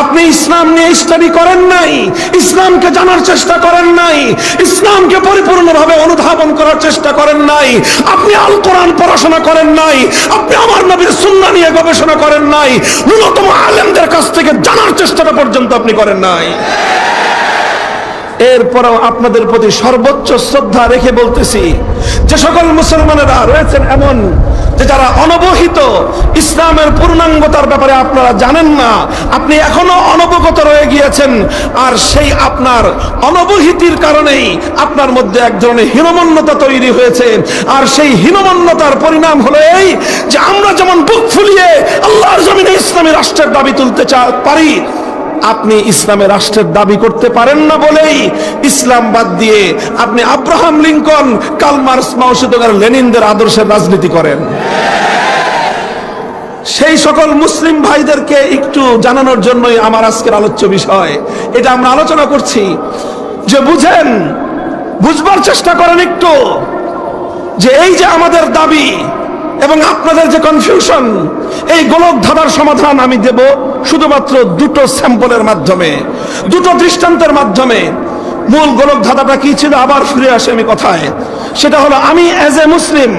আপনি ইসলাম নিয়ে স্টাডি করেন নাই, ইসলামকে জানার চেষ্টা করেন নাই, ইসলামকে পরিপূর্ণভাবে অনুধাবন করার চেষ্টা করেন নাই, আপনি আল কোরআন পড়াশোনা করেন নাই, আপনি আমার নবীর সুন্নাহ নিয়ে গবেষণা করেন নাই, ন্যূনতম আলেমদের কাছ থেকে জানার চেষ্টাটা পর্যন্ত আপনি করেন নাই। এরপরেও আপনাদের প্রতি সর্বোচ্চ শ্রদ্ধা রেখে বলতেছি, যে সকল মুসলমানেরা রয়েছেন এমন যে যারা অনবহিত ইসলামের পূর্ণাঙ্গতার ব্যাপারে আপনারা জানেন না, আপনি এখনও অনবগত রয়ে গিয়েছেন, আর সেই আপনার অনবহিতির কারণেই আপনার মধ্যে এক ধরনের হীনমন্যতা তৈরি হয়েছে। আর সেই হীনমন্যতার পরিণাম হলো এই যে আমরা যেমন বুক ফুলিয়ে আল্লাহর জমিনে ইসলামী রাষ্ট্রের দাবি তুলতে চা পারি আপনি ইসলামের রাষ্ট্রের দাবি করতে পারেন না বলেই ইসলাম বাদ দিয়ে আপনি আব্রাহাম লিঙ্কন কালমার্স মাউসুদগার লেনিনদের আদর্শের রাজনীতি করেন। সেই সকল মুসলিম ভাইদেরকে একটু জানানোর জন্যই আমার আজকের আলোচ্য বিষয়। এটা আমরা আলোচনা করছি। যে বুঝেন, বুঝবার চেষ্টা করেন একটু যে এই যে আমাদের দাবি এবং আপনাদের যে কনফিউশন এই গোলক ধাঁধার সমাধান আমি দেব। শুধুমাত্র দুটো স্যাম্পলের মাধ্যমে, দুটো দৃষ্টান্তের মাধ্যমে। মূল গোলক ধাঁধাটা কি ছিল? আবার ফিরে আসে আমি কথায়। সেটা হলো, আমি অ্যাজ এ মুসলিম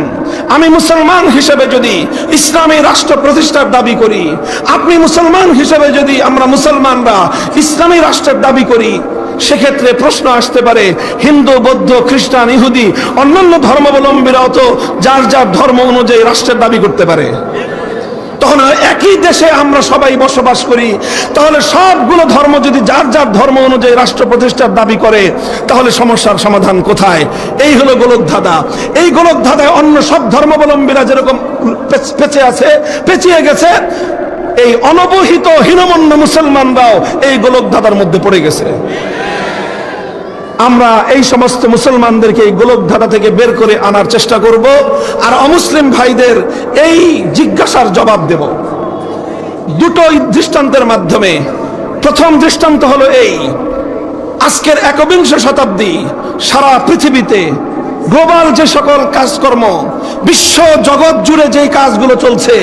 আমি মুসলমান হিসেবে যদি ইসলামী রাষ্ট্র প্রতিষ্ঠার দাবি করি, আপনি মুসলমান হিসেবে যদি আমরা মুসলমানরা ইসলামী রাষ্ট্রের দাবি করি, সেক্ষেত্রে প্রশ্ন আসতে পারে, হিন্দু, বৌদ্ধ, খ্রিস্টান, ইহুদি, অন্যান্য ধর্মাবলম্বীরাও তো যার যার ধর্ম অনুযায়ী রাষ্ট্রের দাবি করতে পারে। তখন একই দেশে আমরা সবাই বসবাস করি। তাহলে সবগুলো ধর্ম যদি যার যার ধর্ম অনুযায়ী রাষ্ট্র প্রতিষ্ঠার দাবি করে, তাহলে সমস্যার সমাধান কোথায়? এই হলো গোলক ধাঁধা। এই গোলক ধাঁধায় অন্য সব ধর্মাবলম্বীরা যেরকম পেঁচে আছে, পেঁচিয়ে গেছে, এই অনবহিত হীনমন্য মুসলমানরাও এই গোলক ধাঁধার মধ্যে পড়ে গেছে। আমরা এই সমস্ত মুসলমানদেরকে এই গোলক থেকে বের করে আনার চেষ্টা করব আর অমুসলিম ভাইদের এই জিজ্ঞাসার জবাব দেব। দুটো দৃষ্টান্তের মাধ্যমে। প্রথম দৃষ্টান্ত হলো এই, আজকের একবিংশ শতাব্দী সারা পৃথিবীতে গ্লোবাল যে সকল কাজকর্ম, বিশ্ব জগৎ জুড়ে যেই কাজগুলো চলছে,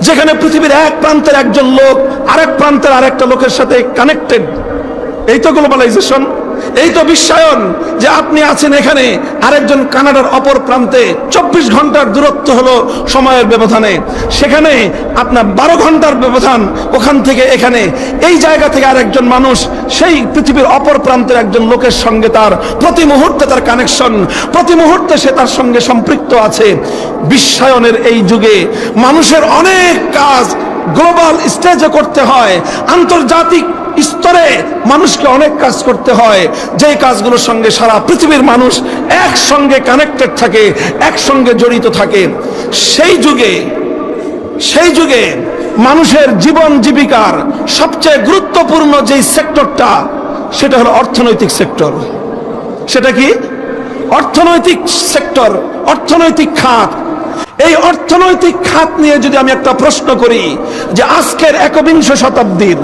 যেখানে পৃথিবীর এক প্রান্তের একজন লোক, আরেক প্রান্তের আরেকটা লোকের সাথে কানেক্টেড এই তো গ্লোবালাইজেশন এই তো বিশ্বায়ন যে আপনি আছেন এখানে। আরেকজন কানাডার অপর প্রান্তে চব্বিশ ঘণ্টার দূরত্ব হলো সময়ের ব্যবধানে। সেখানে আপনার বারো ঘণ্টার ব্যবধান ওখান থেকে এখানে। এই জায়গা থেকে আরেকজন মানুষ, সেই পৃথিবীর অপর প্রান্তের একজন লোকের সঙ্গে তার প্রতি মুহূর্তে তার কানেকশন প্রতি মুহূর্তে সে তার সঙ্গে সম্পৃক্ত আছে। বিশ্বায়নের এই যুগে মানুষের অনেক কাজ গ্লোবাল স্টেজে করতে হয়। আন্তর্জাতিক স্তরে মানুষকে অনেক কাজ করতে হয়। যে কাজগুলোর সঙ্গে সারা পৃথিবীর মানুষ একসঙ্গে কানেক্টেড থাকে, একসঙ্গে জড়িত থাকে, সেই যুগে সেই যুগে মানুষের জীবন জীবিকার সবচেয়ে গুরুত্বপূর্ণ যেই সেক্টরটা, সেটা হলো অর্থনৈতিক সেক্টর। সেটা কি? অর্থনৈতিক সেক্টর, অর্থনৈতিক খাত। এই অর্থনৈতিক খাত নিয়ে যদি আমি একটা প্রশ্ন করি যে আজকের একবিংশ শতাব্দীর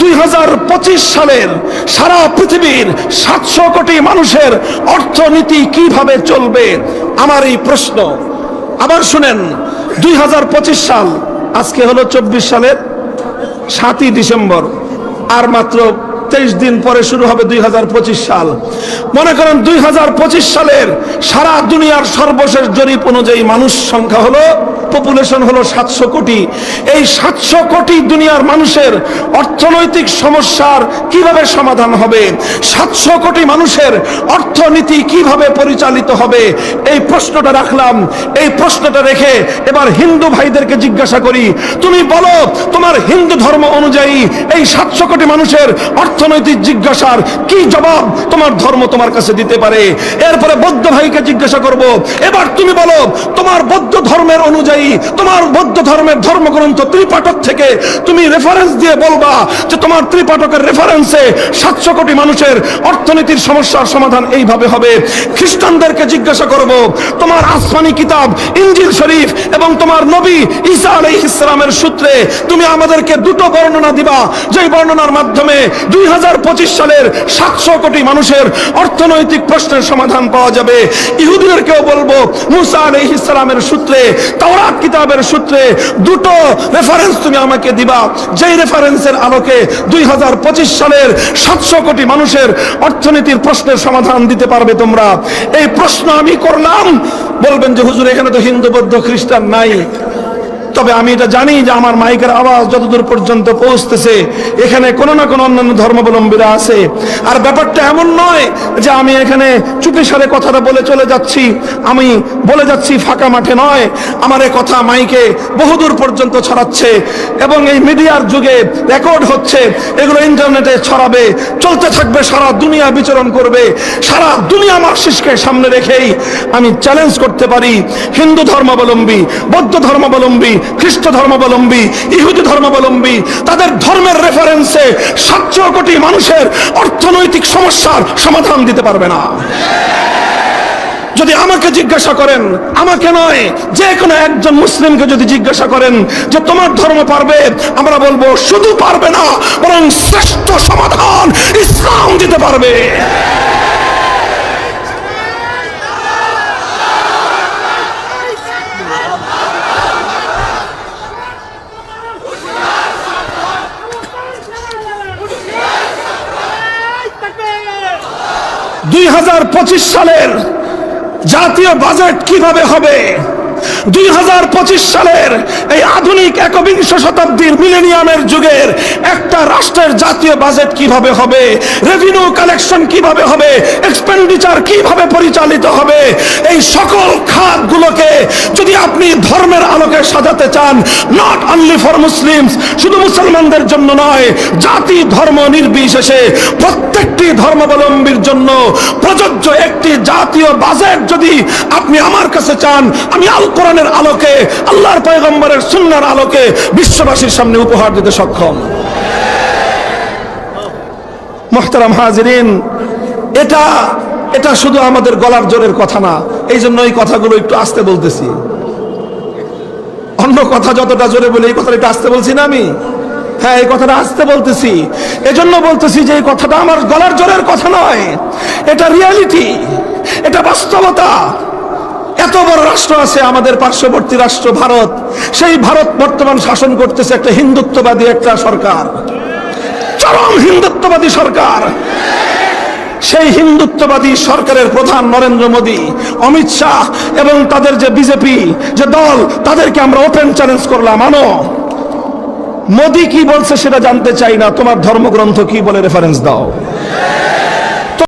দুই হাজার পঁচিশ সালের সারা পৃথিবীর সাতশো কোটি মানুষের অর্থনীতি কীভাবে চলবে, আমার এই প্রশ্ন। আবার শুনেন, দুই হাজার পঁচিশ সাল, আজকে হলো চব্বিশ সালের সাতই ডিসেম্বর, আর মাত্র তেইশ দিন পরে শুরু হবে দুই হাজার পঁচিশ সাল। মনে করেন দুই হাজার পঁচিশ সালের সারা দুনিয়ার সর্বশেষ জরিপ অনুযায়ী মানুষ সংখ্যা হলো পপুলেশন হলো সাতশো কোটি। এই সাতশো কোটি দুনিয়ার মানুষের অর্থনৈতিক সমস্যার কীভাবে সমাধান হবে? সাতশো কোটি মানুষের অর্থনীতি কীভাবে পরিচালিত হবে? এই প্রশ্নটা রাখলাম। এই প্রশ্নটা রেখে এবার হিন্দু ভাইদেরকে জিজ্ঞাসা করি, তুমি বলো, তোমার হিন্দু ধর্ম অনুযায়ী এই সাতশো কোটি মানুষের অর্থনৈতিক জিজ্ঞাসার কি জবাব তোমার ধর্ম তোমার কাছে দিতে পারে? এরপরে বৌদ্ধ ভাইকে জিজ্ঞাসা করব, এবার তুমি বলো, তোমার বৌদ্ধ ধর্মের অনুযায়ী তোমার বৌদ্ধ ধর্মের ধর্মগ্রন্থ ত্রিপাঠক থেকে তুমি রেফারেন্স দিয়ে বলবা যে তোমার ত্রিপাঠকের রেফারেন্সে সাতশো কোটি মানুষের অর্থনীতির সমস্যার সমাধান এইভাবে হবে। খ্রিস্টানদেরকে জিজ্ঞাসা করব, তোমার আসমানি কিতাব, ইঞ্জিল শরীফ এবং তোমার নবী ঈসা আলাইহিস ইসলামের সূত্রে তুমি আমাদেরকে দুটো বর্ণনা দিবা। যেই বর্ণনার মাধ্যমে দুই হাজার পঁচিশ সালের সাতশো কোটি মানুষের অর্থনৈতিক প্রশ্নের সমাধান পাওয়া যাবে। ইহুদিদেরকেও বলব, মুসা আলাইহিস ইসলামের সূত্রে তাওরাত হিসাব কিতাবের সূত্রে দুটো রেফারেন্স তুমি আমাকে দিবা। যেই রেফারেন্সের আলোকে দুই হাজার পঁচিশ সালের সাতশো কোটি মানুষের অর্থনীতির প্রশ্নের সমাধান দিতে পারবে তোমরা। এই প্রশ্ন আমি করলাম। বলবেন যে, হুজুর, এখানে তো হিন্দু, বৌদ্ধ, খ্রিস্টান নাই। তবে আমি এটা জানি যে আমার মাইকের আওয়াজ যতদূর পর্যন্ত পৌঁছতেছে, এখানে কোনো না কোনো অন্যান্য ধর্মাবলম্বীরা আছে। আর ব্যাপারটা এমন নয় যে আমি এখানে চুপি সারে কথাটা বলে চলে যাচ্ছি, আমি বলে যাচ্ছি ফাঁকা মাঠে নয়, আমার এ কথা মাইকে বহুদূর পর্যন্ত ছড়াচ্ছে এবং এই মিডিয়ার যুগে রেকর্ড হচ্ছে, এগুলো ইন্টারনেটে ছড়াবে, চলতে থাকবে, সারা দুনিয়া বিচরণ করবে, সারা দুনিয়া আমার মার্সিসকে সামনে রেখেই আমি চ্যালেঞ্জ করতে পারি। হিন্দু ধর্মাবলম্বী, বৌদ্ধ ধর্মাবলম্বী খ্রিস্ট ধর্মাবলম্বী, ইহুদি ধর্মাবলম্বী, তাদের ধর্মের রেফারেন্সে সাতশো কোটি মানুষের অর্থনৈতিক সমস্যার সমাধান দিতে পারবে না। যদি আমাকে জিজ্ঞাসা করেন, আমাকে নয়, যে কোনো একজন মুসলিমকে যদি জিজ্ঞাসা করেন যে তোমার ধর্ম পারবে, আমরা বলব শুধু পারবে না, বরং শ্রেষ্ঠ সমাধান ইসলাম দিতে পারবে। দুই হাজার পঁচিশ সালের জাতীয় বাজেট কীভাবে হবে? দুই হাজার পঁচিশ সালের এই আধুনিক একবিংশ শতাব্দীর মিলেনিয়ামের যুগের একটা রাষ্ট্রের জাতীয় বাজেট কীভাবে হবে? রেভিনিউ কালেকশন কীভাবে হবে? এক্সপেন্ডিচার কীভাবে পরিচালিত হবে? এই সকল খাতগুলোকে যদি আপনি ধর্মের আলোকে সাজাতে চান নট অনলি ফর মুসলিমস শুধু মুসলমানদের জন্য নয়, জাতি, ধর্ম নির্বিশেষে প্রত্যেকটি ধর্মাবলম্বীর জন্য প্রযোজ্য একটি জাতীয় বাজেট যদি আপনি আমার কাছে চান, আমি আল কোরআনের আলোকে, আল্লাহর পয়গম্বরের সুন্নার আলোকে বিশ্ববাসীর সামনে উপহার দিতে সক্ষম। মোহতারাম হাজিরিন, এটা এটা শুধু আমাদের গলার জোরের কথা না এই জন্য এই কথাগুলো একটু আস্তে বলতেছি। অন্য কথা যতটা জোরে বলে, এই কথাটা একটু আস্তে বলছি না আমি? হ্যাঁ এই কথাটা আসতে বলতেছি। এজন্য বলতেছি যে এই কথাটা আমার গলার জোরের কথা নয়। এটা রিয়ালিটি এটা বাস্তবতা। এত বড় রাষ্ট্র আছে আমাদের পার্শ্ববর্তী রাষ্ট্র ভারত। সেই ভারত বর্তমান শাসন করতেছে একটা হিন্দুত্ববাদী একটা সরকার। চরম হিন্দুত্ববাদী সরকার। সেই হিন্দুত্ববাদী সরকারের প্রধান নরেন্দ্র মোদী, অমিত শাহ এবং তাদের যে বিজেপি, যে দল, তাদেরকে আমরা ওপেন চ্যালেঞ্জ করলাম। আনো, মোদী কি বলছে সেটা জানতে চাই না। তোমার ধর্মগ্রন্থ কি বলে রেফারেন্স দাও।